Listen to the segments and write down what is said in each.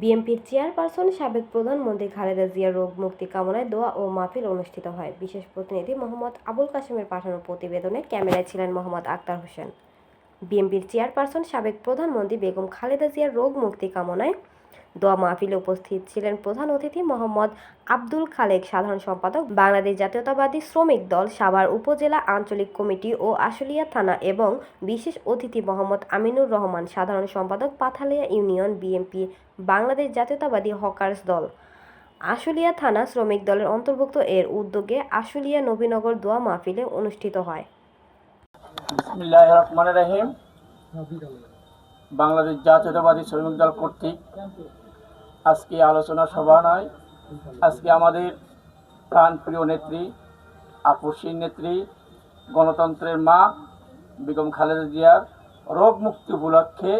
বিএনপির চেয়ারপারসন, সাবেক প্রধানমন্ত্রী খালেদা জিয়ার রোগ মুক্তি কামনায় দোয়া ও মাহফিল অনুষ্ঠিত হয়। বিশেষ প্রতিনিধি মোহাম্মদ আবুল কাশেমের পাঠানো প্রতিবেদনে ক্যামেরায় ছিলেন মোহাম্মদ আক্তার হোসেন। বিএনপির চেয়ারপারসন, সাবেক প্রধানমন্ত্রী বেগম খালেদা জিয়ার রোগ মুক্তি কামনায় দোয়া মাহফিলে উপস্থিত ছিলেন প্রধান অতিথি মোহাম্মদ আব্দুল খালেক, সাধারণ সম্পাদক, বাংলাদেশ জাতীয়তাবাদী শ্রমিক দল, সাভার উপজেলা আঞ্চলিক কমিটি ও আশুলিয়া থানা এবং বিশেষ অতিথি মোহাম্মদ আমিনুর রহমান, সাধারণ সম্পাদক পাথালিয়া ইউনিয়ন বিএনপি, বাংলাদেশ জাতীয়তাবাদী হকার্স দল। আশুলিয়া থানা শ্রমিক দলের অন্তর্ভুক্ত এর উদ্যোগে আশুলিয়া নবীনগর দোয়া মাহফিলে অনুষ্ঠিত হয়। বাংলাদেশ জাতীয়তাবাদী শ্রমিক দল কর্তৃক আজকে আলোচনা সভা নয়, আজকে আমাদের প্রাণপ্রিয় নেত্রী আপসীর নেত্রী, গণতন্ত্রের মা, বেগম খালেদা জিয়ার রোগ মুক্তি উপলক্ষে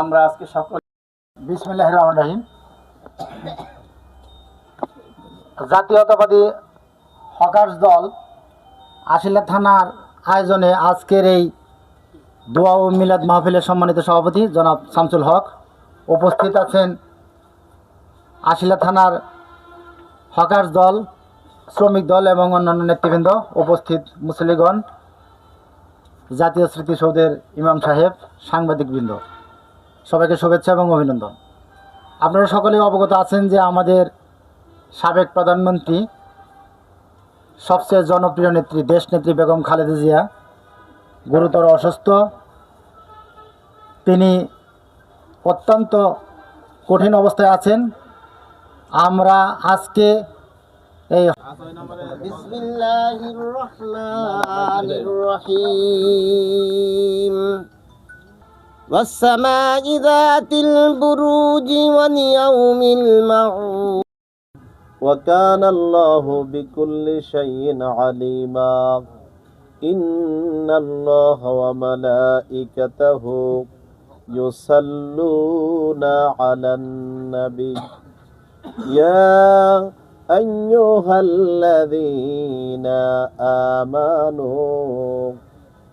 আমরা আজকে সকল বিসমিল্লাহ রহমান রহিম। জাতীয়তাবাদী হকার্স দল আশিলা থানার আয়োজনে আজকের এই দোয়া ও মিলাদ মাহফিলের সম্মানিত সভাপতি জনাব শামসুল হক। উপস্থিত আছেন আশিলা থানার হকার্স দল, শ্রমিক দল এবং অন্যান্য নেতৃবৃন্দ উপস্থিত মুসলিগণ, জাতীয় স্মৃতিসৌধের ইমাম সাহেব, সাংবাদিকবৃন্দ। সবাইকে শুভেচ্ছা এবং অভিনন্দন। আপনারা সকলেই অবগত আছেন যে আমাদের সাবেক প্রধানমন্ত্রী, সবচেয়ে জনপ্রিয় নেত্রী দেশনেত্রী বেগম খালেদা জিয়া, গুরুতর অসুস্থ। তিনি অত্যন্ত কঠিন অবস্থায় আছেন। আমরা আজকে এই بسم الله الرحمن الرحيم والسماء ذات البروج واليوم الموعود وكان الله بكل شيء عليما إن الله وملائكته يصلون على النبي يا أيها الذين آمنوا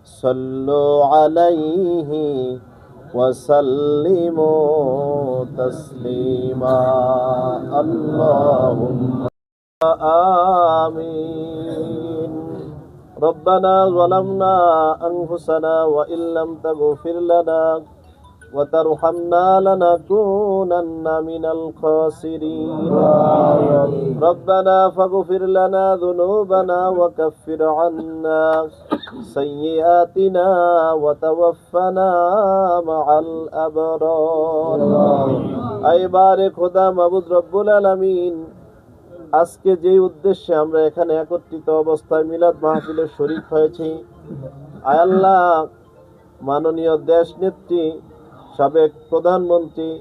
صلوا عليه وسلموا تسليما. اللهم آمين. ربنا ظلمنا أنفسنا وإن لم تغفر لنا وترحمنا لنكونن من الخاسرين ربنا فاغفر لنا ذنوبنا وكفر عنا سيئاتنا وتوفنا مع الأبرار أي بارك خدا মাবুদ রব্বুল আলামিন আজকে যে উদ্দেশ্যে আমরা এখানে একত্রিত অবস্থায় মিলাদ মাহফিলে শরীক হয়েছি আয় আল্লাহ মাননীয় দেশ নেত্রী সাবেক প্রধানমন্ত্রী